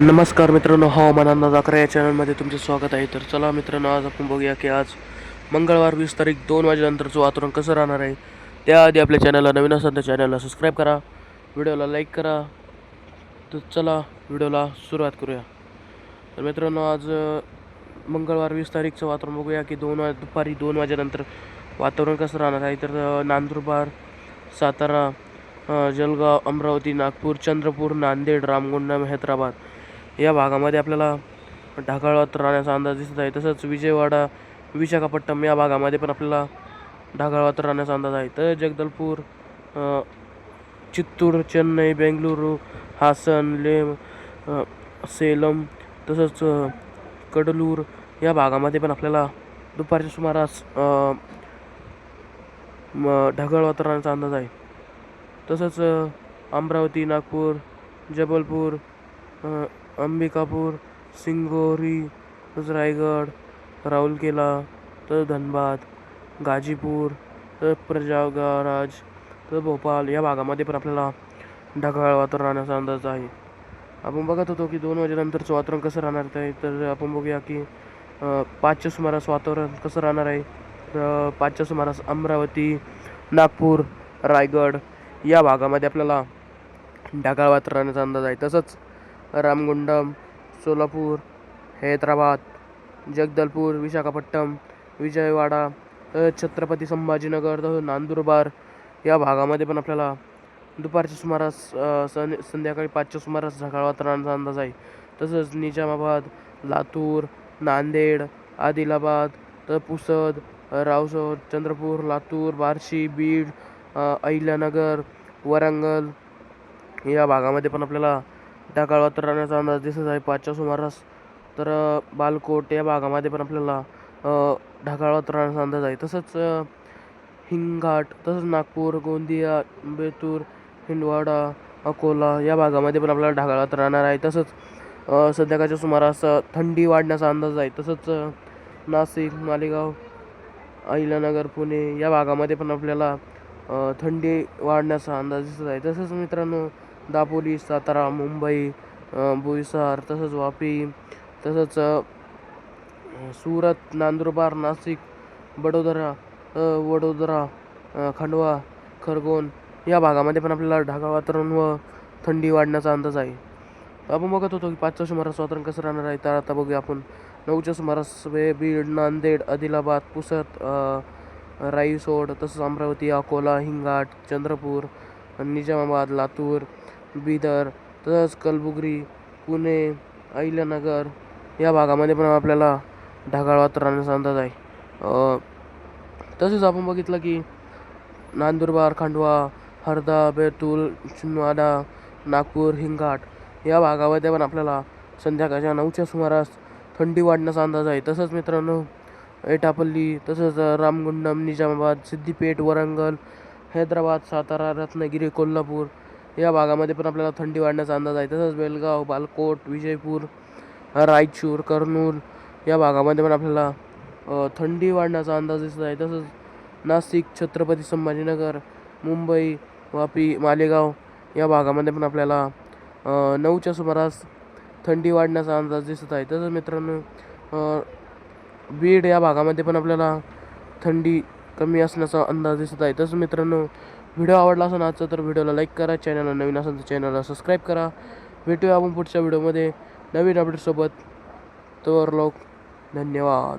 नमस्कार मित्रांनो हवामान अंदाज अकरा या चॅनलमध्ये तुमचे स्वागत आहे. तर चला मित्रांनो आज आपण बघूया की आज मंगळवार वीस तारीख दोन वाजेनंतरचं वातावरण कसं राहणार आहे त्याआधी आपल्या चॅनलला नवीन असाल तर चॅनलला सबस्क्राईब करा व्हिडिओला लाईक करा. तर चला व्हिडिओला सुरुवात करूया. तर मित्रांनो आज मंगळवार वीस तारीखचं वातावरण बघूया की दोन वा दुपारी दोन वाजेनंतर वातावरण कसं राहणार आहे. तर नांदुरबार सातारा जलगाव अमरावती नागपूर चंद्रपूर नांदेड रामगुंडम हैदराबाद या भागामध्ये आपल्याला ढगाळ वातावरण राहण्याचा अंदाज दिसत आहे. तसंच विजयवाडा विशाखापट्टणम या भागामध्ये पण आपल्याला ढगाळ वातावरण राहण्याचा अंदाज आहे. तर जगदलपूर चित्तूर चेन्नई बेंगलुरू हासन लेम सेलम तसंच कडलूर या भागामध्ये पण आपल्याला दुपारच्या सुमारास म- ढगाळ वातावरणाचा अंदाज आहे. तसंच अमरावती नागपूर जबलपूर अंबिकापूर सिंगोरी रायगड राऊरकेला तर धनबाद गाजीपूर तर प्रजागराज तर भोपाळ या भागामध्ये पण आपल्याला ढगाळ वातावरण राहण्याचा अंदाज आहे. आपण बघत होतो की दोन वाजेनंतरचं वातावरण कसं राहणार आहे तर आपण बघूया की पाचच्या सुमारास वातावरण कसं राहणार आहे तर पाचच्या सुमारास अमरावती नागपूर रायगड या भागामध्ये आपल्याला ढगाळ वातावरणाचा अंदाज आहे. तसंच रामगुंडम सोलापूर हैदराबाद जगदलपूर विशाखापट्टणम विजयवाडा छत्रपती संभाजीनगर नांदुरबार या भागामध्ये पण आपल्याला दुपारच्या सुमारास सं संध्याकाळी पाचच्या सुमारास ढगाळ वातावरणाचा अंदाज आहे. तसंच निजामाबाद लातूर नांदेड आदिलाबाद तर पुसद रावसोड चंद्रपूर लातूर बार्शी बीड अहिल्यानगर वरंगल या भागामध्ये पण आपल्याला ढगाळात राहण्याचा अंदाज दिसत आहे. पाचच्या सुमारास तर बालकोट या भागामध्ये पण आपल्याला ढगाळात ढगाळ वातावरणाचा अंदाज आहे. तसंच हिंगघाट तसंच नागपूर गोंदिया बेतूर हिंदवाडा अकोला या भागामध्ये पण आपल्याला ढगाळ राहणार आहे. तसंच सध्याकाळच्या संध्याकाळच्या सुमारास थंडी वाढण्याचा अंदाज आहे. तसंच नाशिक मालेगाव अहिल्यानगर पुणे या भागामध्ये पण आपल्याला थंडी वाढण्याचा अंदाज दिसत आहे. तसंच मित्रांनो दापोली सातारा मुंबई भुईसार बोईसर तसंच वापी तसंच सूरत सुरत नाशिक बडोदरा वडोदरा खंडवा खरगोन या भागामध्ये पण आपल्याला ढगाळ वातावरण व थंडी वाढण्याचा अंदाज आहे. आपण बघत होतो की पाचच्या सुमारास वातावरण कसं राहणार आहे तर आता बघूया आपण. नऊच्या सुमारास वे बीड नांदेड आदिलाबाद पुसद राईसोड तसंच अमरावती अकोला हिंगाट चंद्रपूर निजामाबाद लातूर बिदर तसंच कलबुगरी पुणे अहिल्यानगर या भागामध्ये पण आपल्याला ढगाळ वातावरणाचा अंदाज आहे. तसेच आपण बघितलं की नांदुरबार खांडवा हरदा बेतूल चिन्वाडा नागपूर हिंगाट या भागामध्ये पण आपल्याला संध्याकाळच्या नऊच्या सुमारास थंडी वाढण्याचा अंदाज आहे. तसंच मित्रांनो एटापल्ली तसंच रामगुंडम निजामाबाद सिद्दीपेठ वरंगल हैदराबाद सातारा रत्नागिरी कोल्हापूर या भागामध्ये पण आपल्याला थंडी वाढण्याचा अंदाज आहे. तसंच बेलगाव बालकोट विजयपूर रायचूर कर्नूल या भागामध्ये पण आपल्याला थंडी वाढण्याचा अंदाज दिसत आहे. तसंच नाशिक छत्रपती संभाजीनगर मुंबई वापी मालेगाव या भागामध्ये पण आपल्याला नऊच्या सुमारास थंडी वाढण्याचा अंदाज दिसत आहे. तसंच मित्रांनो बीड या भागामध्ये पण आपल्याला थंडी कमी असण्याचा अंदाज दिसत आहे. तसंच मित्रांनो व्हिडिओ आवडला असेल आजचा तर व्हिडिओला लाईक करा चॅनलला नवीन असेल तर चॅनलला सबस्क्राईब करा. भेटूया आपण पुढच्या व्हिडिओमध्ये नवीन अपडेटसोबत तर लोक धन्यवाद.